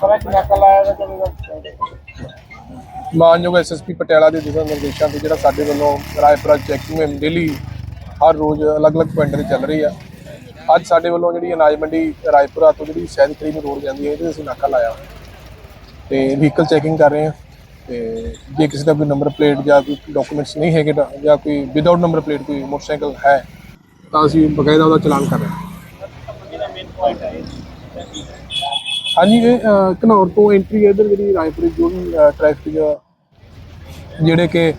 ਪਰ ਅੱਜ ਨਕਲ ਆਇਆ ਤਾਂ ਮਾਨਯੋਗ ਐਸਐਸਪੀ ਪਟਿਆਲਾ ਦੇ ਦਿਸ਼ਾ ਨਿਰਦੇਸ਼ਾਂ ਤੇ ਜਿਹੜਾ ਸਾਡੇ ਵੱਲੋਂ ਰਾਏਪੁਰਾ ਚੈਕਿੰਗ ਮੁਹਿੰਮ ਡੇਲੀ ਹਰ ਰੋਜ਼ ਅਲੱਗ-ਅਲੱਗ ਪੁਆਇੰਟ ਤੇ ਚੱਲ ਰਹੀ ਆ। ਅੱਜ ਸਾਡੇ ਵੱਲੋਂ ਜਿਹੜੀ ਅਨਾਜ ਮੰਡੀ ਰਾਏਪੁਰਾ ਤੋਂ ਜਿਹੜੀ ਸੈਦਕਰੀ ਨੂੰ ਰੋਡ ਜਾਂਦੀ ਹੈ ਇਹਦੇ ਤੇ ਅਸੀਂ ਨਾਕਾ ਲਾਇਆ। ਤੇ ਵਹੀਕਲ ਚੈਕਿੰਗ ਕਰ ਰਹੇ ਹਾਂ। ਤੇ ਜੇ ਕਿਸੇ ਦਾ ਕੋਈ ਨੰਬਰ ਪਲੇਟ ਜਾਂ ਕੋਈ ਡਾਕੂਮੈਂਟਸ ਨਹੀਂ ਹੈਗੇ ਜਾਂ ਕੋਈ ਵਿਦਆਊਟ ਨੰਬਰ ਪਲੇਟ ਕੋਈ ਮੋਟਰਸਾਈਕਲ ਹੈ ਤਾਂ ਅਸੀਂ ਬਕਾਇਦਾ ਉਹਦਾ ਚਲਾਨ ਕਰ ਰਹੇ ਹਾਂ ਜਿਹੜਾ ਮੇਨ ਪੁਆਇੰਟ ਹੈ ਹਾਂਜੀ ਇਹ ਅ, ਘਨੌਰ ਤੋਂ ਐਂਟਰੀ ਹੈ ਇਧਰ ਜਿਹੜੀ ਰਾਏਪੁਰ ਜੋ ਵੀ ਟ੍ਰੈਫਿਕ ਜਿਹੜੇ ਕਿ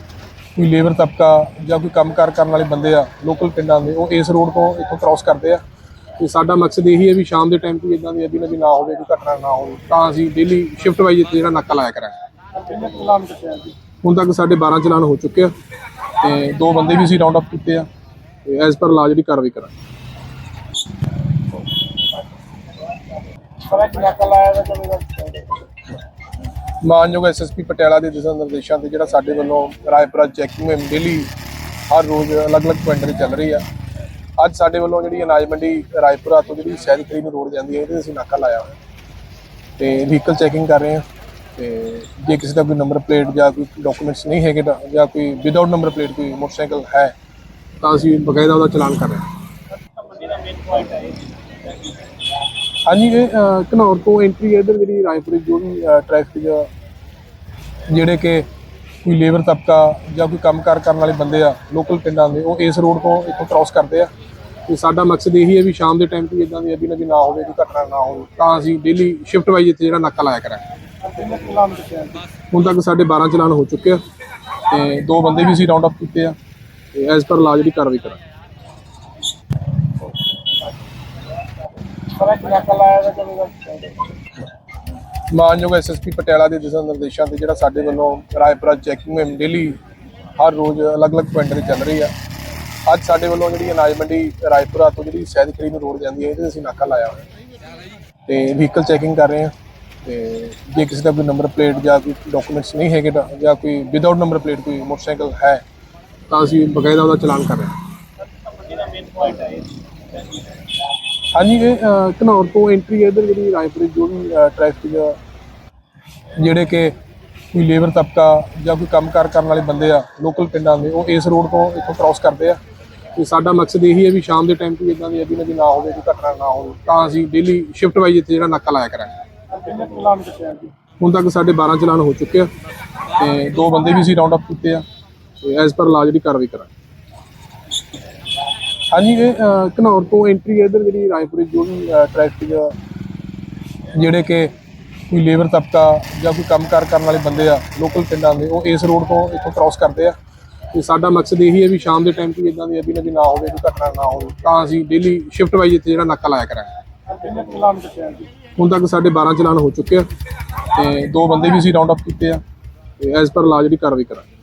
ਕੋਈ ਲੇਬਰ ਤਬਕਾ ਜਾਂ ਕੋਈ ਕੰਮਕਾਰ ਕਰਨ ਵਾਲੇ ਬੰਦੇ ਆ ਲੋਕਲ ਪਿੰਡਾਂ ਦੇ ਉਹ ਇਸ ਰੋਡ ਤੋਂ ਇੱਥੋਂ ਕ੍ਰਾਸ ਕਰਦੇ ਆ। ਤੇ ਸਾਡਾ ਮਕਸਦ ਇਹੀ ਹੈ ਵੀ ਸ਼ਾਮ ਦੇ ਟਾਈਮ ਕੋਈ ਇਦਾਂ ਦੀ ਅਬੀ ਨਬੀ ਨਾ ਹੋਵੇ ਕੋਈ ਘਟਨਾ ਨਾ ਹੋਵੇ ਤਾਂ ਅਸੀਂ ਡੇਲੀ ਸ਼ਿਫਟ ਵਾਈਜ਼ ਇੱਥੇ ਜਿਹੜਾ ਨਾਕਾ ਲਾਇਆ ਕਰਾਂਗੇ। ਹੁਣ ਤੱਕ ਸਾਡੇ 12 ਚਲਾਨ ਹੋ ਚੁੱਕੇ ਆ ਤੇ ਦੋ ਬੰਦੇ ਵੀ ਅਸੀਂ ਰਾਉਂਡ ਅਪ ਕੀਤੇ ਆ ਤੇ ਐਸ ਪਰ ਲਾ ਜਿਹੜੀ ਕਾਰਵਾਈ ਕਰਾਂਗੇ ਪਰ ਅੱਜ ਨਕਲ ਆਇਆ ਤਾਂ ਚਲੋ ਮਾਨਯੋਗ ਐਸਐਸਪੀ ਪਟਿਆਲਾ ਦੇ ਦਿਸ਼ਾ ਨਿਰਦੇਸ਼ਾਂ ਤੇ ਜਿਹੜਾ ਸਾਡੇ ਵੱਲੋਂ ਰਾਏਪੁਰਾ ਚੈਕਿੰਗ ਮੁਹਿੰਮ ਡੇਲੀ ਹਰ ਰੋਜ਼ ਅਲੱਗ-ਅਲੱਗ ਪੁਆਇੰਟ ਤੇ ਚੱਲ ਰਹੀ ਆ। ਅੱਜ ਸਾਡੇ ਵੱਲੋਂ ਜਿਹੜੀ ਅਨਾਜ ਮੰਡੀ ਰਾਏਪੁਰਾ ਤੋਂ ਜਿਹੜੀ ਸੈਦਕਰੀ ਨੂੰ ਰੋਡ ਜਾਂਦੀ ਹੈ, ਇਹਦੇ ਤੇ ਅਸੀਂ ਨਾਕਾ ਲਾਇਆ ਹੋਇਆ। ਤੇ ਵਹੀਕਲ ਚੈਕਿੰਗ ਕਰ ਰਹੇ ਹਾਂ। ਤੇ ਜੇ ਕਿਸੇ ਦਾ ਕੋਈ ਨੰਬਰ ਪਲੇਟ ਜਾਂ ਕੋਈ ਡਾਕੂਮੈਂਟਸ ਨਹੀਂ ਹੈਗੇ ਤਾਂ ਜਾਂ ਕੋਈ ਵਿਦਆਊਟ ਨੰਬਰ ਪਲੇਟ ਕੋਈ ਮੋਟਰਸਾਈਕਲ ਹੈ, ਤਾਂ ਅਸੀਂ ਬਕਾਇਦਾ ਉਹਦਾ ਚਲਾਨ ਕਰ ਰਹੇ ਹਾਂ ਜਿਹੜਾ ਮੇਨ ਪੁਆਇੰਟ ਹੈ ਹਾਂਜੀ, ਇਹ ਘਨੌਰ ਤੋਂ ਐਂਟਰੀ ਹੈ ਇਧਰ ਜਿਹੜੀ ਰਾਏਪੁਰ ਜੋ ਵੀ ਟ੍ਰੈਫਿਕ ਜਿਹੜੇ ਕਿ ਕੋਈ ਲੇਬਰ ਤਬਕਾ ਜਾਂ ਕੋਈ ਕੰਮਕਾਰ ਕਰਨ ਵਾਲੇ ਬੰਦੇ ਆ ਲੋਕਲ ਪਿੰਡਾਂ ਦੇ, ਉਹ ਇਸ ਰੋਡ ਤੋਂ ਇੱਥੋਂ ਕ੍ਰਾਸ ਕਰਦੇ ਆ। ਤੇ ਸਾਡਾ ਮਕਸਦ ਇਹੀ ਹੈ ਵੀ ਸ਼ਾਮ ਦੇ ਟਾਈਮ 'ਤੇ ਇਦਾਂ ਦੀ ਅਬੀ ਨਬੀ ਨਾ ਹੋਵੇ, ਕੋਈ ਘਟਨਾ ਨਾ ਹੋਵੇ, ਤਾਂ ਅਸੀਂ ਡੇਲੀ ਸ਼ਿਫਟ ਵਾਈਜ਼ ਇੱਥੇ ਜਿਹੜਾ ਨਾਕਾ ਲਾਇਆ ਕਰਾਂਗੇ। ਹੁਣ ਤੱਕ ਸਾਡੇ 12 ਚਲਾਨ ਹੋ ਚੁੱਕੇ ਆ ਤੇ ਦੋ ਬੰਦੇ ਵੀ ਅਸੀਂ ਰਾਉਂਡ ਅਪ ਕੀਤੇ ਆ, ਤੇ ਐਸ ਪਰ ਲਾ ਜਿਹੜੀ ਕਾਰਵਾਈ ਕਰਾਂਗੇ ਪਰ ਅੱਜ ਨਕਲ ਆਇਆ ਤਾਂ ਚਲੋ ਮਾਨਯੋਗ ਐਸਐਸਪੀ ਪਟਿਆਲਾ ਦੇ ਦਿਸ਼ਾ ਨਿਰਦੇਸ਼ਾਂ ਤੇ ਜਿਹੜਾ ਸਾਡੇ ਵੱਲੋਂ ਰਾਏਪੁਰਾ ਚੈਕਿੰਗ ਮੁਹਿੰਮ ਡੇਲੀ ਹਰ ਰੋਜ਼ ਅਲੱਗ-ਅਲੱਗ ਪੁਆਇੰਟ ਤੇ ਚੱਲ ਰਹੀ ਆ। ਅੱਜ ਸਾਡੇ ਵੱਲੋਂ ਜਿਹੜੀ ਅਨਾਜ ਮੰਡੀ ਰਾਏਪੁਰਾ ਤੋਂ ਜਿਹੜੀ ਸਹਿਦ ਸੈਦਕਰੀ ਨੂੰ ਰੋਡ ਜਾਂਦੀ ਹੈ, ਇਹਦੇ ਤੇ ਅਸੀਂ ਨਾਕਾ ਲਾਇਆ ਹੋਇਆ। ਤੇ ਵਹੀਕਲ ਚੈਕਿੰਗ ਕਰ ਰਹੇ ਹਾਂ। ਤੇ ਜੇ ਕਿਸੇ ਦਾ ਕੋਈ ਨੰਬਰ ਪਲੇਟ ਜਾਂ ਕੋਈ ਡਾਕੂਮੈਂਟਸ ਨਹੀਂ ਹੈਗੇ ਜਾਂ ਕੋਈ ਵਿਦਆਊਟ ਨੰਬਰ ਪਲੇਟ ਕੋਈ ਮੋਟਰਸਾਈਕਲ ਹੈ, ਤਾਂ ਅਸੀਂ ਬਕਾਇਦਾ ਉਹਦਾ ਚਲਾਨ ਕਰ ਰਹੇ ਹਾਂ। ਹਾਂਜੀ ਇਹ ਘਨੌਰ ਤੋਂ ਐਂਟਰੀ ਹੈ ਇਧਰ ਜਿਹੜੀ ਰਾਏਪੁਰ ਜੋ ਵੀ ਟ੍ਰੈਫਿਕ ਜਿਹੜੇ ਕਿ ਕੋਈ ਲੇਬਰ ਤਬਕਾ ਜਾਂ ਕੋਈ ਕੰਮਕਾਰ ਕਰਨ ਵਾਲੇ ਬੰਦੇ ਆ ਲੋਕਲ ਪਿੰਡਾਂ ਦੇ ਉਹ ਇਸ ਰੋਡ ਤੋਂ ਇੱਥੋਂ ਕ੍ਰਾਸ ਕਰਦੇ ਆ। ਤੇ ਸਾਡਾ ਮਕਸਦ ਇਹੀ ਹੈ ਵੀ ਸ਼ਾਮ ਦੇ ਟਾਈਮ ਕੋਈ ਇਦਾਂ ਦੀ ਨਬੀ ਨਾ ਹੋਵੇ ਕੋਈ ਘਟਨਾ ਨਾ ਹੋਵੇ ਤਾਂ ਅਸੀਂ ਡੇਲੀ ਸ਼ਿਫਟ ਵਾਈਜ਼ ਇੱਥੇ ਜਿਹੜਾ ਨਾਕਾ ਲਾਇਆ ਕਰਾਂਗੇ। ਹੁਣ ਤੱਕ ਸਾਡੇ 12 ਚਲਾਨ ਹੋ ਚੁੱਕੇ ਆ ਤੇ ਦੋ ਬੰਦੇ ਵੀ ਅਸੀਂ ਰਾਉਂਡ ਅਪ ਕੀਤੇ ਆ ਤੇ ਐਸ ਪਰ ਲਾ ਜਿਹੜੀ ਕਾਰਵਾਈ ਕਰਾਂਗੇ। ਹਾਂਜੀ ਇਹ ਘਨੌਰ ਤੋਂ ਐਂਟਰੀ ਇਧਰ ਜਿਹੜੀ ਰਾਏਪੁਰ ਜੋ ਵੀ ਟ੍ਰੈਫਿਕ ਜਿਹੜੇ ਕਿ ਕੋਈ ਲੇਬਰ ਤਬਕਾ ਜਾਂ ਕੋਈ ਕੰਮਕਾਰ ਕਰਨ ਵਾਲੇ ਬੰਦੇ ਆ ਲੋਕਲ ਪਿੰਡਾਂ ਦੇ ਉਹ ਇਸ ਰੋਡ ਤੋਂ ਇੱਥੋਂ ਕ੍ਰਾਸ ਕਰਦੇ ਆ। ਤੇ ਸਾਡਾ ਮਕਸਦ ਇਹੀ ਹੈ ਵੀ ਸ਼ਾਮ ਦੇ ਟਾਈਮ ਕੋਈ ਇਦਾਂ ਦੀ ਅਬੀ ਨਬੀ ਨਾ ਹੋਵੇ ਕੋਈ ਘਟਨਾ ਨਾ ਹੋਵੇ ਤਾਂ ਅਸੀਂ ਡੇਲੀ ਸ਼ਿਫਟ ਵਾਈਜ਼ ਇੱਥੇ ਜਿਹੜਾ ਨਾਕਾ ਲਾਇਆ ਕਰਾਂਗੇ। ਹੁਣ ਤੱਕ ਸਾਡੇ 12 ਚਲਾਨ ਹੋ ਚੁੱਕੇ ਆ ਤੇ ਦੋ ਬੰਦੇ ਵੀ ਅਸੀਂ ਰਾਉਂਡ ਅਪ ਕੀਤੇ ਆ ਤੇ ਐਸ ਪਰ ਲਾ ਜਿਹੜੀ ਕਾਰਵਾਈ ਕਰਾਂਗੇ।